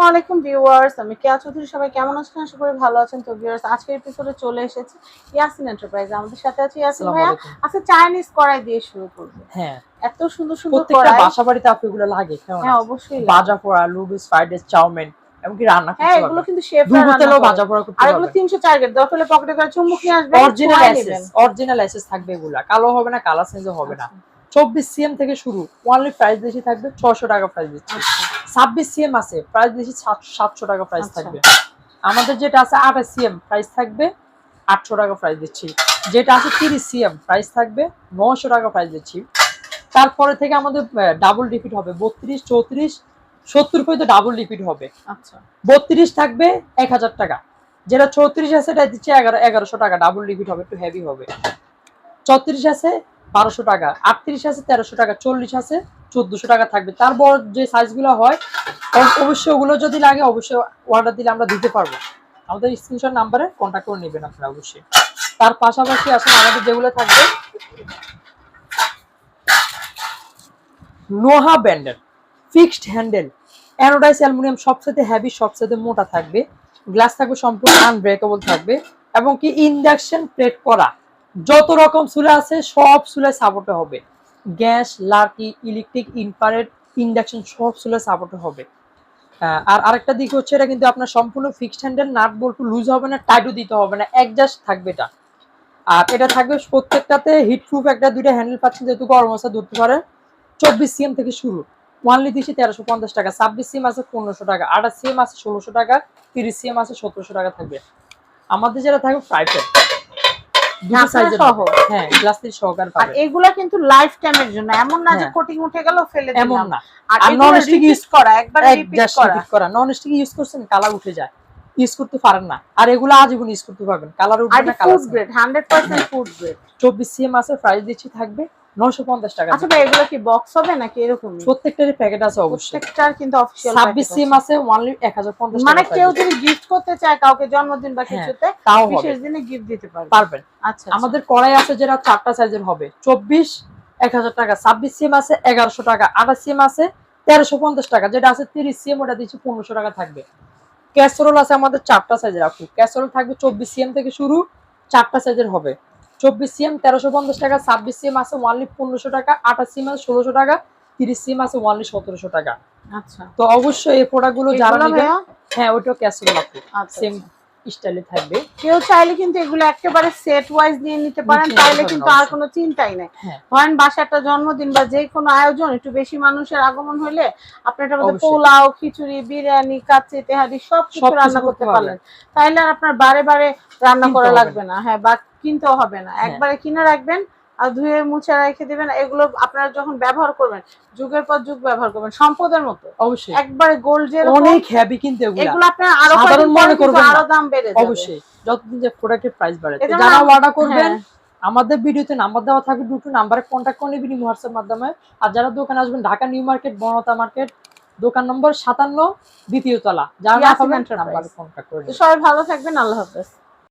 আসসালামু আলাইকুম ভিউয়ার্স আমি কেয়া চৌধুরী সবাই কেমন আছেন? আশা করি ভালো আছেন। তো ভিউয়ার্স আজকের এপিসোডে চলে এসেছে ইয়াসিন এন্টারপ্রাইজ আমাদের সাথে আছে ইয়াসিন ভাইয়া। আচ্ছা চাইনিজ কড়াই দিয়ে শুরু করব। হ্যাঁ। এত সুন্দর সুন্দর কড়াই। বাসা বাড়িতে আপনি এগুলো লাগে হ্যাঁ অবশ্যই। বাজা পোড়া লুডুস ফ্রাইড রাইস চাউমিন এমনকি রান্না হ্যাঁ এগুলো কিন্তু দুধ রান্না। বাজা পোড়া করতে আর এগুলো পারবেন 304 গেট দরকার হলে পকেটে করে চুমুক নিয়ে আসবেন অরিজিনাল অরিজিনাল থাকবে এগুলা। কালো হবে না কালার চেঞ্জও হবে না। চব্বিশ সিএম থেকে শুরু। ওয়ানলি প্রাইস বেশি থাকবে ছশো টাকা প্রাইস দিচ্ছি। আচ্ছা, ছাব্বিশ সিএম আছে প্রাইস বেশি সাতশো টাকা প্রাইস আচ্ছা। থাকবে। আমাদের যেটা আছে আঠাশ সিএম প্রাইস থাকবে আটশো টাকা প্রাইস দিচ্ছি। যেটা আছে তিরিশ সিএম প্রাইস থাকবে নশো টাকা প্রাইস দিচ্ছি। তারপরে থেকে আমাদের ডাবল রিপিট হবে বত্রিশ চৌত্রিশ সত্তর পর্যন্ত ডাবল রিপিট হবে। আচ্ছা। বত্রিশ থাকবে এক হাজার টাকা। যেটা চৌত্রিশ আছে এটা দিচ্ছে এগারো এগারোশো টাকা ডাবল রিপিট হবে একটু হেভি হবে। চৌত্রিশ আছে বারোশো টাকা। আটত্রিশ আছে, তেরোশো টাকা। চল্লিশ আছে, চোদ্দশো টাকা থাকবে। তারপর যে সাইজগুলো হয় অবশ্যই ওগুলো যদি লাগে, অবশ্যই অর্ডার দিলে আমরা দিতে পারব। আমাদের স্ক্রিনশট নাম্বারে কন্ট্যাক্ট করে নেবেন আপনারা অবশ্যই। তার পাশাপাশি আসলে আমাদের যেগুলো থাকবে লোহা ব্যান্ডেল ফিক্সড হ্যান্ডেল অ্যানোডাইস অ্যালুমিনিয়াম সবচেয়ে হেভি সবচেয়ে মোটা থাকবে। গ্লাস থাকবে, সম্পূর্ণ আনব্রেকেবল থাকবে। এবং কি ইন্ডাকশন প্লেট করা। যত রকম চুলা আছে, সব চুলায় সাপোর্টে হবে। গ্যাস, লার্কি ইলেকট্রিক ইনফ্রারেড ইন্ডাকশন সব চুলায় সাপোর্টে হবে। আর আরেকটা দিক হচ্ছে, এটা কিন্তু আপনার সম্পূর্ণ ফিক্সড হ্যান্ডেল নাট বল্টু লুজ হবে না টাইটও দিতে হবে না অ্যাডজাস্ট থাকবে এটা। আর এটা থাকবে প্রত্যেকটাতে হিট প্রুফ একটা, দুইটা হ্যান্ডেল পাচ্ছেন যেহেতু গরম অবস্থা ধরতে পারে। চব্বিশ সিএম থেকে শুরু। ওয়ানলি দিচ্ছি তেরোশো পঞ্চাশ টাকা, ছাব্বিশ সিএম আছে পনেরোশো টাকা, আঠাশ সিএম আছে ষোলোশো টাকা, তিরিশ সিএম আছে সতেরোশো টাকা থাকবে। আমাদের যেটা থাকবে ফ্রাইফের দুটো সাইজের হ্যাঁ গ্লাস সহকার আর এগুলা কিন্তু লাইফ টাইমের জন্য। এমন না যে হ্যাঁ। কোটিং উঠে গেল ফেলে এমন না। আর use- করা একবার রিপিট করা। নন স্টিক ইউজ করছেন কালার উঠে যায়। ইউজ করতে পারেন না। আর এগুলো আজীবন ইউজ করতে পারবেন। কালার আর উঠবে না ফুড গ্রেড 100% ফুড গ্রেড চব্বিশ সিএম আছে প্রাইস দিচ্ছি থাকবে। নশো পঞ্চাশ টাকা। আচ্ছা ভাই এগুলো কি বক্স হবে নাকি এরকম? প্রত্যেকটারই প্যাকেট আছে অবশ্যই। প্রত্যেকটার কিন্তু অফিশিয়াল ছাব্বিশ সিএম আছে। মানে কেউ যদি গিফট করতে চায় কাউকে জন্মদিন বা হ্যাঁ, কিছুতে বিশেষ দিনে গিফট দিতে পারবে। পারবেন। আচ্ছা আচ্ছা। আমাদের কড়াই আছে যেটা চারটা সাইজের হবে। চব্বিশ এক হাজার টাকা। ছাব্বিশ সিম আছে এগারোশো টাকা। আঠাশ সিম আছে তেরোশো পঞ্চাশ টাকা। যেটা আছে তিরিশ সিম ওটা দিচ্ছি পনেরোশো টাকা থাকবে। ক্যাসরোল আছে আমাদের চারটা সাইজের আপু। ক্যাসরোল থাকবে চব্বিশ সিএম থেকে শুরু চারটা সাইজের হবে। চব্বিশ সিএম তেরোশো পঞ্চাশ টাকা ছাব্বিশ সিএম আছে ওয়ানলি পনেরোশো টাকা আঠাশ সিএম আছে ষোলোশো টাকা তিরিশ সিএম আছে ওয়ানলি সতেরোশো টাকা। আচ্ছা। তো অবশ্যই এই প্রোডাক্টগুলো যারা এগুলো হ্যাঁ ওইটাও ক্যাশ আচ্ছা, সেম। স্টাইলে থাকবে। কেউ চাইলে কিন্তু এগুলো একেবারে সেট ওয়াইজ নিয়ে নিতে পারেন তাহলে কিন্তু আর কোনো চিন্তাই নেই। হ্যাঁ। ধরেন বাসাটা একটা জন্মদিন বা যে কোনো আয়োজন একটু বেশি মানুষের আগমন হলে আপনি এটার মধ্যে পোলাও খিচুড়ি বিরিয়ানি কাচ্চি তেহারি সব কিছু রান্না করতে পারলেন। তাইলে আর আপনার বারে বারে রান্না করা লাগবে না হ্যাঁ বা কিনতেও হবে না। হ্যাঁ। একবারে কিনে রাখবেন ধুয়ে মুছে রেখে দিবেন এগুলো আপনারা যখন ব্যবহার করবেন যুগের পর যুগ ব্যবহার করবেন সম্পদের মতো। অবশ্যই। একবারে গোল্ড যে অনেক হ্যাভি কিন্তু এগুলা। এগুলো আপনার আরও সাধারণ মনে করবেন আরও দাম বেড়ে যাবে। অবশ্যই। যতদিন যে প্রোডাক্টের প্রাইস বাড়ে। যারা অর্ডার করবেন হ্যাঁ। আমাদের ভিডিওতে নাম্বার দেওয়া থাকবে দুটো নাম্বারে কন্ট্যাক্ট করে নেবেন হোয়াটসঅ্যাপ মাধ্যমে। আর যারা দোকানে আসবেন ঢাকা নিউ মার্কেট বনতা মার্কেট দোকান নম্বর সাতান্ন দ্বিতীয় তলা। যারা নাম্বারে কন্ট্যাক্ট সবাই ভালো থাকবেন আল্লাহ হাফেজ।